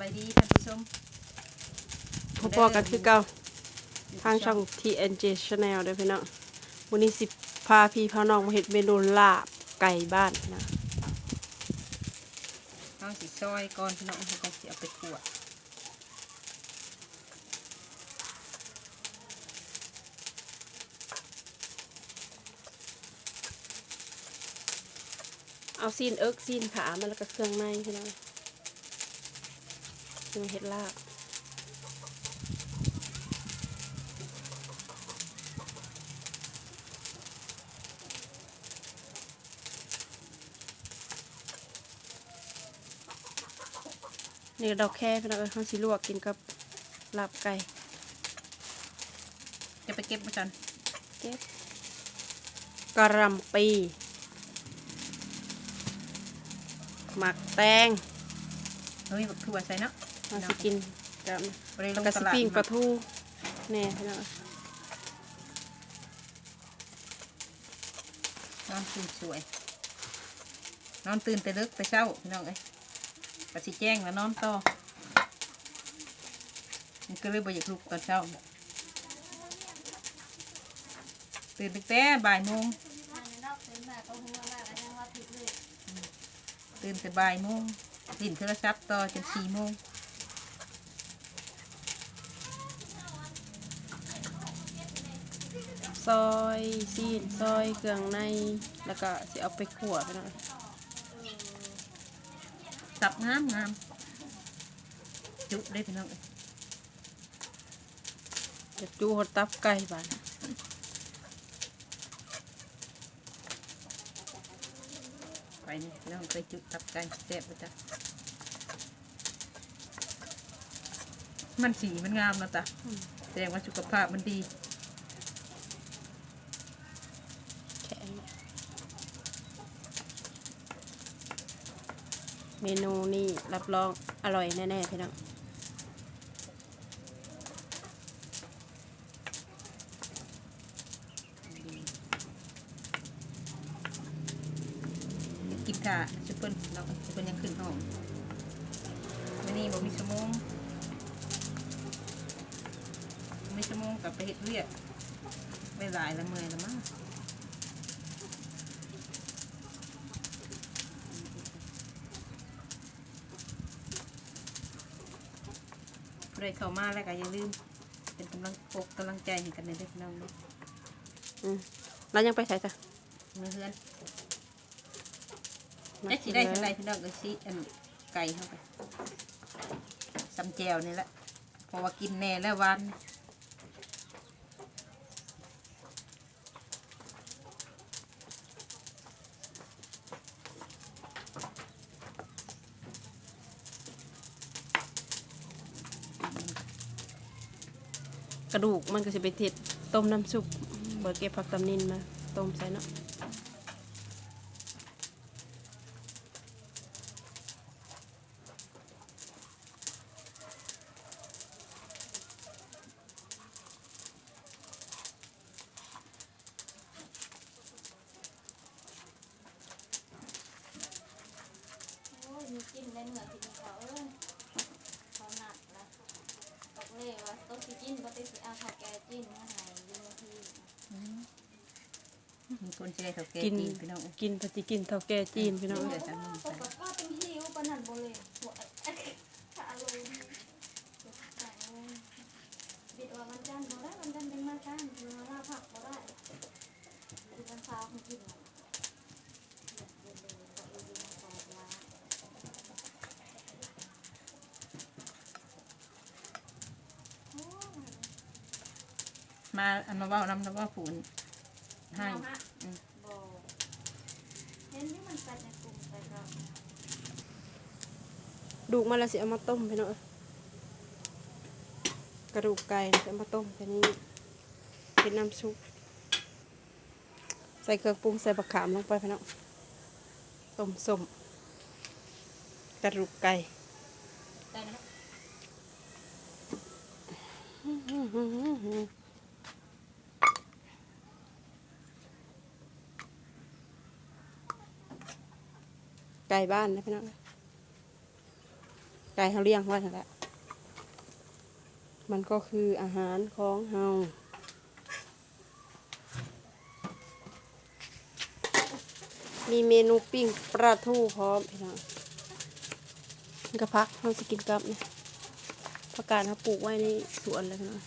บายดีท่านผู้ชมพอๆกันคือเก่าทางช่อง TNJ Channel เด้อพี่น้องวันนี้สิพาพี่พาน้องมาเฮ็ดเมนูลาบไก่บ้านนะเอาสิซอยก่อนพี่น้องเขาก็สิเอาไปขั่วเอาซีนเอิกซีนขามาแล้วก็เครื่องในพี่น้อง เครื่องเฮ็ดลาบนี่ก็ดอกแค่พี่น้องเอ้ยเขาสิลวกกินกับลาบไก่จะไปเก็บมาจันเก็บกระหลำปีหมักแตงเฮ้ยบักคือว่าใส่เนาะ มาสิกินกับบ่ได้ลแล้วงก็ตสิลาดปิ้งปมาลาทูแน่พี่น้องนอนตื่นสวย นอนตื่นแต่ดึกแต่เช้าพี่น้องเอ้ยปสิแจ้งแล้วนอนต่อมันก็เลยบ่อยากลุกตอนเช้า ตื่นตั้งแต่บ่ายโมงตื่นแต่บ่ายโมงลิ้นโทรศัพท์ต่อจนสี่โมง ซอยซีนซอยเครื่องในแล้วก็สิเอาไปขั่วพี่น้องสับงามงามจุได้พี่น้องเอ้ยจะจูหดตับไก่บ้านไปนี่พี่น้องเคยจุตับไก่แซ่บปะจ๊ะมันสีมันงามเนาะจ๊ะแสดงว่าสุขภาพมันดี แข็ง เมนูนี่รับรองอร่อยแน่ๆพี่น้องกินค่ะชุปเปิลเราชุปเปิลยังขึ้นห้องวันนี้บ่มีชั่วโมงมีชั่วโมงกับไปเฮ็ดเวียกไปหลายละเมื่อยละมั้ง ใดเข้ามาแล้วก็อย่าลืม เป็นกำลังอกกำลังใจให้กันในเด็กน้องเนาะอืมแล้วยังไปใส่จ้ะเมื่อเฮือนได้สิได้สิได้พี่น้องก็สิอันไก่เข้าไปสำแจวนี่แหละเพราะว่ากินแน่แล้ววัน กระดูกมันก็จะไปเท็ดต้มน้ำซุปเบอร์เก็บผักตำนินมาต้มใส่เนาะ โอ้ยมีจิ้มได้เหมือนที่เขาเอ้ยเขาหนักแล้วบอกเลยว่าต้องสิจิ้นก็ต้องสิเอาข้าวแกจิ้นมาให้อยูที่ มีคน จะได้เถาแก่กินจีนพี่น้องเอ้ยกินปฏิกินเท่าแก่จีนพี่น้องเดี๋ยวจะมึงปใส่กติก็เป็นหิวปานนันบ่เลยหัวขาลงบิดว่าวันจันทร์บ่ได้วันจันทร์เป็นมาจันทร์มาลาผักบ่ได้คือวันเสาร์ของกินน่ะมาอันมาเว่าน้ำน้ำว่าผูนให้อืมบ่เห็นที่มัน ไปในกลุ่มไปก็ดูกมาแล้วสิเอามาต้มพี่น้องกระดูกไก่นี่สิเอามาต้มแต่นี้เป็นน้ำซุปใส่เครื่องปรุงใส่บะขามลงไปพี่น้องต้มส้มกระดูกไก่ได้นะ ก่บ้านนะพี่น้องไก่เขาเลี้ยงไว้นั่นแหละมันก็คืออาหารของเฮามีเมนูปิ้งปลาทูพร้อมพี่น้องนี่ก็พักเราจะกินกับเนี่ยผักกาดเขาปลูกไว้ในสวนเลยพี่น้อง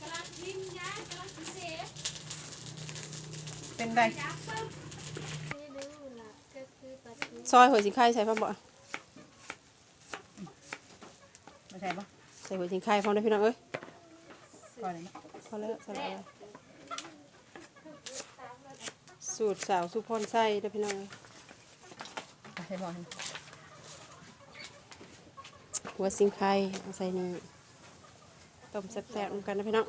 กำลังกินยายกำลังกินเสพเป็นไง ยักษ์ปึ๊บไม่รู้ล่ะก็คือปลาทู ซอยหัวสิงไข่ใส่พ่อบ่ไม่ใช่ปะใส่หัวสิงไข่พร้อมได้อพี่น้องเอ้ยพอเลยนะพอแล้วใส่แล้วสูตรสาวสุพรไส้เด้อพี่น้องเอ้ยไม่ใช่บอลหัวสิงไข่เอาใส่นี่ต้มแซ่บๆนำกันนะพี่น้อง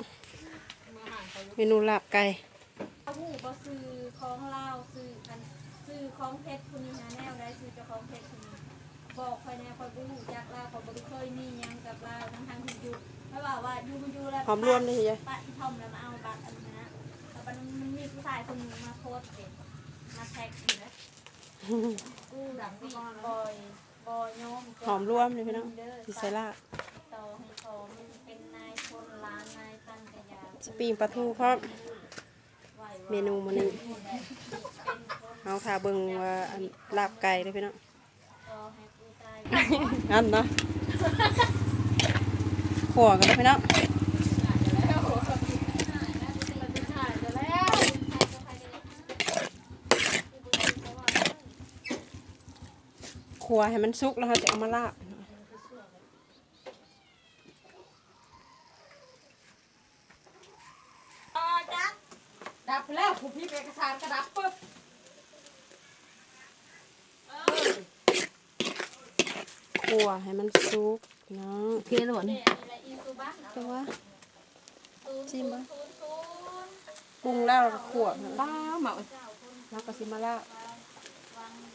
เมนูลาบไก่เอาหูก็ซื้อของเล่าวซื้อกัน ซื้อของเพชรคุณนี่นะแนวได้ซื้อเจ้าของเพชรคุณนี่บอกคอยแนวคอยบูหูจากลาวคอยบริเคยมีหยังกับลาวทั้งทางที่อยู่ไม่ว่าว่าอยู่อยู่แล้วหอมรวมเลยยายป้าที่ทอมแล้วมาเอาบัตรอันนี้นะแล้วมันมันมีผู้ชายคนหนึงมาโพสต์เด็มาแท็กอยู่นะกูดังปีบอยบอยโยมหอมรวมเลยพี่น้องสิใส่ลาบต่อให้พอมันเป็นนายคนร้านนายตันกระยาสิปิ้งปลาทูพร้อมไหว เมนูมื้อนี้เอาค่ะเบิ่งว่าอันลาบไก่เด้อพี่น้องต่อให้กูตายอันเนาะขัวกันเด้อพี่น้องขัวให้มันสุกแล้วเราจะเอามาลาบไปแล้วผมพี่เอกสารกระดับปุ๊บ ขัว ให้มันสุกเนาะโอเคแล้วหมดนี่แต่ว่าจิ้มบ้างปรุงแล้วเราก็ขัวนะป้าเหมาแล้วก็สิมาลาบ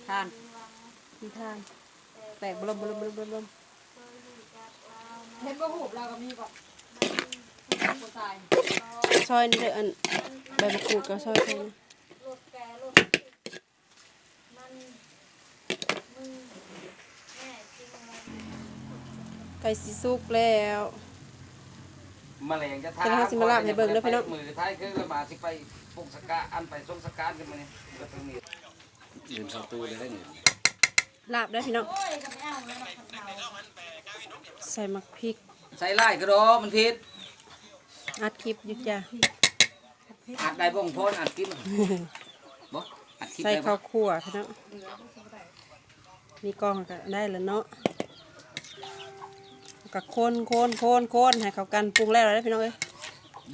ทานที่ทานแตกบลมบลมบลมบลมเห็นว่าหูเราก็มีก่อนผู้ชายซอยนี่เด้ออันใบมะกรูดก็ซอยใส่นะรถแกรถมันมึงแม่จริงอะไร ไก่สิสุกแล้วแมลงจะทาแต่เราสิมาลาบให้เบิ่งเด้อพี่น้อง มือท้ายคือระบาดสิไปปลูกสกาอันไปส่งสกากันมาเนี่ยก็ตรงนี้ยืนสตูเลยได้เนี่ยลาบได้อพี่น้องโอ้ยก็ไม่เอาแล้วมาทำเราใส่มักพริก ใส่ไล่กระโดดมันพิษอัดคลิปอยู่จ้ะอัดได้บ่งพ้นอัดกินบ่อัดคลิปใส่ได้บ่ข้าวคั่วพี่น้องมีกล้องก็ได้แล้วเนาะ ก็คนคนคนคนให้เขากันปรุงแล้วได้อพี่น้องเอ้ย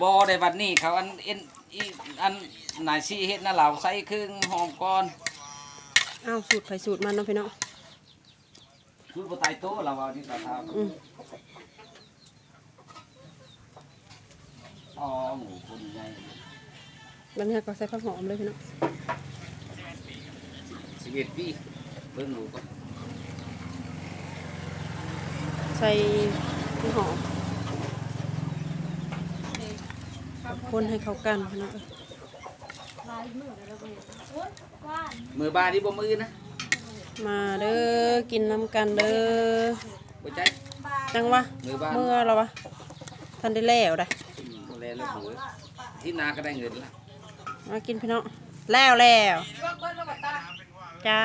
บ่ได้บัดนี้เขาอันเอ็นอีอันนายซีเฮ็ดน่ะเหล่าใส่ครึ่งหอมก่อนอ้าวสูตรไผสูตรมันเนาะพี่น้องคือบ่ตายโตเราเอานี่เราทอืมำอ๋อหมูคนใหญ่บางทีก็ใส่ผักหอมเลยพี่น้อง11ปีเบิ่งหมูก่อน ใส่ผักหอมคนให้เขากันพี่น้องเอ้ยลายมือแล้วเว้ยโอ้ยกว้านมือบาดนี่บ่มือนะมาเด้อกินน้ำกันเด้อบ่ใจบาจังวะมือบาดเมื่อเราวะทันได้แล้วได้บ่แลแล้วหมูที่นาก็ได้เงินละมากินพี่น้องแล้วแล้วจ้า